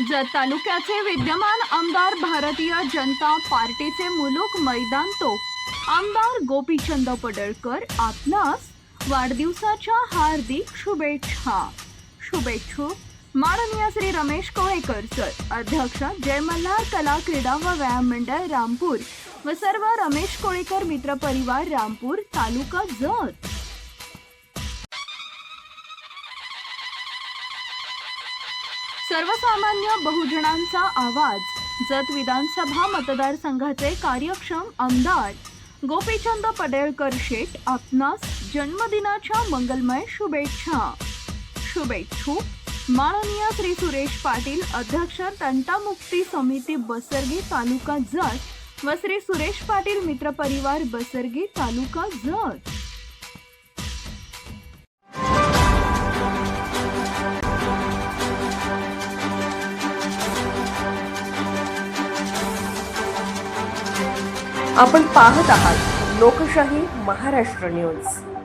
जत तालुक्याचे विद्यमान आमदार भारतीय जनता पार्टीचे मुलुक मैदान तो. आमदार गोपीचंद पडळकर आपणास वाढदिवसाच्या हार्दिक शुभेच्छा. शुभेच्छुक माननीय श्री रमेश कोळेकर सर अध्यक्ष जय मल्हार कला क्रीडा व व्यायाम मंडळ रामपूर व सर्व रमेश कोळेकर मित्र परिवार रामपूर तालुका जत. सर्वसामान्य बहुजनांचा आवाज. जत विधानसभा मतदारसंघाचे कार्यक्षम आमदार. गोपीचंद पडेळकर शेठ आपणास जन्मदिनाच्या मंगलमय शुभेच्छा. शुभेच्छुक माननीय श्री सुरेश पाटील अध्यक्ष तंटामुक्ती समिती बसरगी तालुका जत व श्री सुरेश पाटील मित्र परिवार बसरगी तालुका जत. आपण पाहत आहात लोकशाही महाराष्ट्र न्यूज.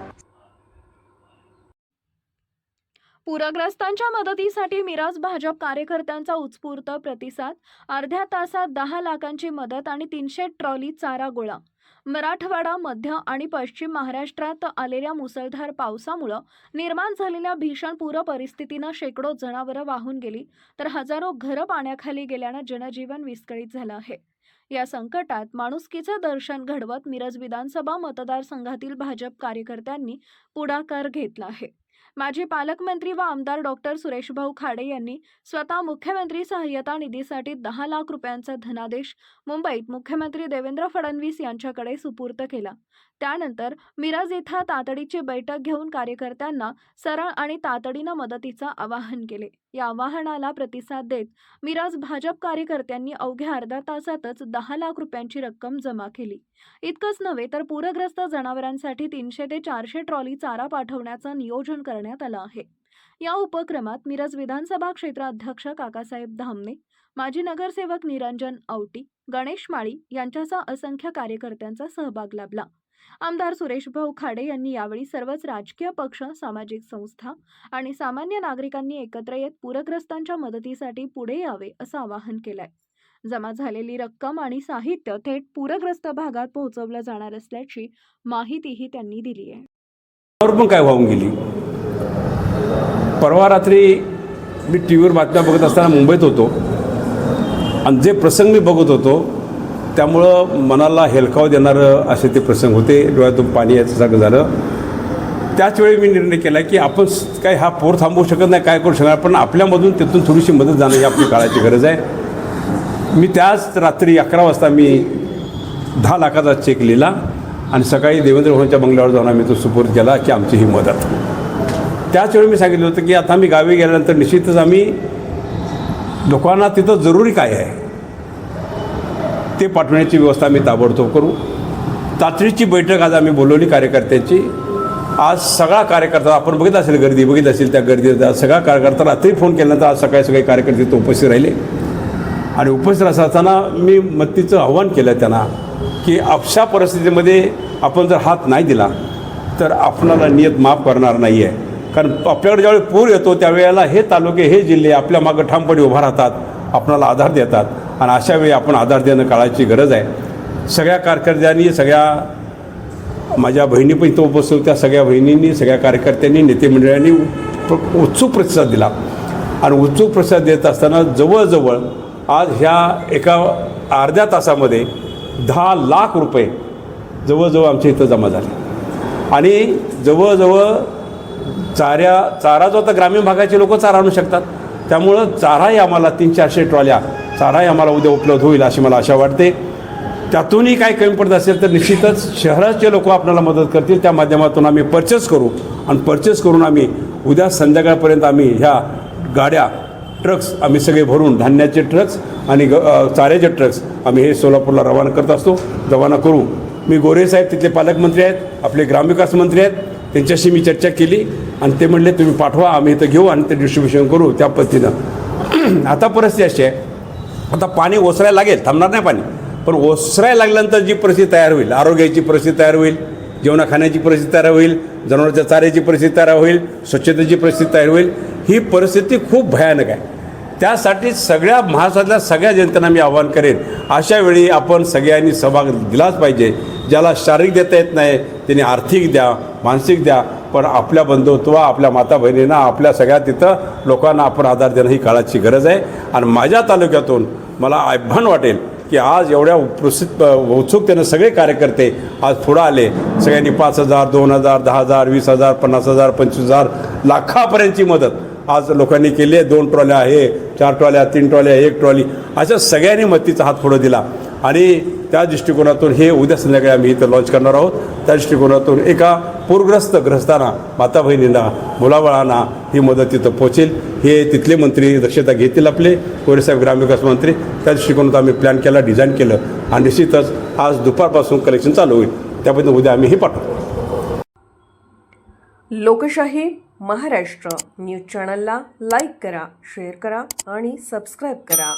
पूरग्रस्तांच्या मदतीसाठी मिराज भाजप कार्यकर्त्यांचा उत्स्फूर्त प्रतिसाद अर्ध्या तासात दहा लाखांची मदत आणि तीनशे ट्रॉली चारा गोळा. मराठवाडा मध्य आणि पश्चिम महाराष्ट्रात आलेल्या मुसळधार पावसामुळं निर्माण झालेल्या भीषण पूर परिस्थितीनं शेकडो जनावरं वाहून गेली तर हजारो घरं पाण्याखाली गेल्यानं जनजीवन विस्कळीत झालं आहे. या संकटात माणुसकीचं दर्शन घडवत मिरज विधानसभा मतदारसंघातील भाजप कार्यकर्त्यांनी पुढाकार घेतला आहे. माजी पालकमंत्री व आमदार डॉक्टर सुरेशभाऊ खाडे यांनी स्वतः मुख्यमंत्री सहाय्यता निधीसाठी दहा लाख रुपयांचा धनादेश मुंबईत मुख्यमंत्री देवेंद्र फडणवीस यांच्याकडे सुपूर्त केला. त्यानंतर मिराज इथं तातडीची बैठक घेऊन कार्यकर्त्यांना सरळ आणि तातडीनं मदतीचं आवाहन केले. या आवाहनाला प्रतिसाद देत मिराज भाजप कार्यकर्त्यांनी अवघ्या अर्धा तासातच दहा लाख रुपयांची रक्कम जमा केली. इतकंच नव्हे तर पूरग्रस्त जनावरांसाठी तीनशे ते चारशे ट्रॉली चारा पाठवण्याचं नियोजन करण्यात आलं आहे. या उपक्रमात मिरज विधानसभा क्षेत्र अध्यक्ष काकासाहेब धामणे माजी नगरसेवक निरंजन औटी गणेश माळी यांच्यासह असंख्य कार्यकर्त्यांचा सहभाग लाभला. आमदार सुरेशभाऊ खाडे यांनी यावेळी सर्वच राजकीय पक्ष सामाजिक संस्था आणि सामान्य नागरिकांनी एकत्र येत पूरग्रस्तांच्या मदतीसाठी पुढे यावे असं आवाहन केलंय. जमा झालेली रक्कम आणि साहित्य थेट पूरग्रस्त भागात पोहोचवलं जाणार असल्याची माहितीही त्यांनी दिली आहे. पण काय वाहून गेली? परवा रात्री मी टी व्हीवर बातम्या बघत असताना मुंबईत होतो. आणि जे प्रसंग मी बघत होतो त्यामुळं मनाला हेलकाव देणारं असे ते प्रसंग होते. डोळ्यातून पाणी याचं सगळं झालं. त्याचवेळी मी निर्णय केला की आपण काय हा पोर थांबवू शकत नाही काय करू शकणार? पण आपल्यामधून तिथून थोडीशी मदत जाणं ही आपली काळाची गरज आहे. मी त्याच रात्री अकरा वाजता मी दहा लाखाचा चेक लिहिला आणि सकाळी देवेंद्र भवनच्या बंगल्यावर जाऊन आम्ही तो सुपूर्द केला की आमची ही मदत. त्याच वेळी मी सांगितलं होतं की आता आम्ही गावी गेल्यानंतर निश्चितच आम्ही लोकांना तिथं जरुरी काय आहे? ते पाठवण्याची व्यवस्था आम्ही ताबडतोब करू. तातडीची बैठक आज आम्ही बोलवली कार्यकर्त्यांची. आज सगळा कार्यकर्ता आपण बघित असेल गर्दी बघित असेल त्या गर्दीत आज सगळा कार्यकर्ता रात्री फोन केल्यानंतर आज सकाळी सगळे कार्यकर्ते तिथं उपस्थित राहिले. आणि उपस्थित असताना मी मत्तीचं आव्हान केलं त्यांना की अशा परिस्थितीमध्ये आपण जर हात नाही दिला तर आपणाला नियत माफ करणार नाही आहे कारण आपल्याकडे ज्यावेळी पूर येतो त्यावेळेला हे तालुके हे जिल्हे आपल्या मागं ठामपणे उभा राहतात आपणाला आधार देतात. आणि अशा वेळी आपण आधार देणं काळाची गरज आहे. सगळ्या कारकर्त्यांनी सगळ्या माझ्या बहिणी पण इथं उपस्थित होत्या. सगळ्या बहिणींनी सगळ्या कार्यकर्त्यांनी नेते मंडळांनी उत्सुक प्रतिसाद दिला. आणि उत्सुक प्रतिसाद देत असताना जवळजवळ आज ह्या एका अर्ध्या तासामध्ये दहा लाख रुपये जवळजवळ आमच्या इथं जमा झाले. आणि जवळजवळ चाऱ्या चारा जो आता ग्रामीण भागाचे लोक चारा आणू शकतात त्यामुळं चाराही आम्हाला तीन चारशे ट्रॉल्या चाराही आम्हाला उद्या उपलब्ध होईल अशी मला आशा वाटते. त्यातूनही काय कमी पडत असेल तर निश्चितच शहराचे लोक आपल्याला मदत करतील. त्या माध्यमातून आम्ही परचेस करू आणि परचेस करून आम्ही उद्या संध्याकाळपर्यंत आम्ही ह्या गाड्या ट्रक्स आम्ही सगळे भरून धान्याचे ट्रक्स आणि ग चाऱ्याचे ट्रक्स आम्ही हे सोलापूरला रवाना करत असतो. रवाना करू. मी गोरे साहेब तिथले पालकमंत्री आहेत आपले ग्रामविकास मंत्री आहेत. त्यांच्याशी मी चर्चा केली आणि ते म्हणले तुम्ही पाठवा आम्ही इथं घेऊ आणि ते डिस्ट्रीब्युशन करू. त्या पद्धतीनं. आता परिस्थिती अशी आहे आता पाणी ओसरायला लागेल थांबणार नाही पाणी. पण ओसरायला लागल्यानंतर जी परिस्थिती तयार होईल आरोग्याची परिस्थिती तयार होईल जेवणा खाण्याची परिस्थिती तयार होईल जनावरांच्या चाऱ्याची परिस्थिती तयार होईल स्वच्छतेची परिस्थिती तयार होईल ही परिस्थिती खूप भयानक आहे. त्यासाठी सगळ्या महाराष्ट्रातल्या सगळ्या जनतेला मी आवाहन करेन अशा वेळी आपण सगळ्यांनी सहभाग दिलाच पाहिजे. ज्याला शारीरिक देता येत नाही त्यांनी आर्थिक द्या मानसिक द्या पण आपल्या बंधुत्व आपल्या माता बहिणींना आपल्या सगळ्या तिथं लोकांना आपण आधार देणं ही काळाची गरज आहे. आणि माझ्या तालुक्यातून मला आव्हान वाटेल की आज एवढ्या प्रसिद्ध उत्सुकतेनं सगळे कार्यकर्ते आज पुढं आले. सगळ्यांनी पाच हजार दोन हजार दहा हजार वीस हजार पन्नास हजार पंचवीस हजार लाखापर्यंतची मदत आज लोकांनी केली आहे. दोन ट्रॉल्या आहे चार ट्रॉल्या तीन ट्रॉल्या एक ट्रॉली अशा सगळ्यांनी मदतीचा हात पुढं दिला. आणि त्या दृष्टिकोनातून हे उद्या संध्याकाळी आम्ही इथं लॉन्च करणार आहोत. त्या दृष्टिकोनातून एका पूरग्रस्त ग्रस्तांना माता बहिणींना मुलाबाळांना ही मदत तिथं पोहोचेल. हे तिथले मंत्री दक्षता घेतील आपले. कोरेसाहेब ग्रामविकास मंत्री. त्या दृष्टिकोनात आम्ही प्लॅन केला डिझाईन केलं. आणि निश्चितच आज दुपारपासून कलेक्शन चालू होईल. त्याबद्दल उद्या आम्ही हे पाठवतो लोकशाही महाराष्ट्र. न्यूज चॅनलला लाईक करा शेअर करा आणि सबस्क्राईब करा.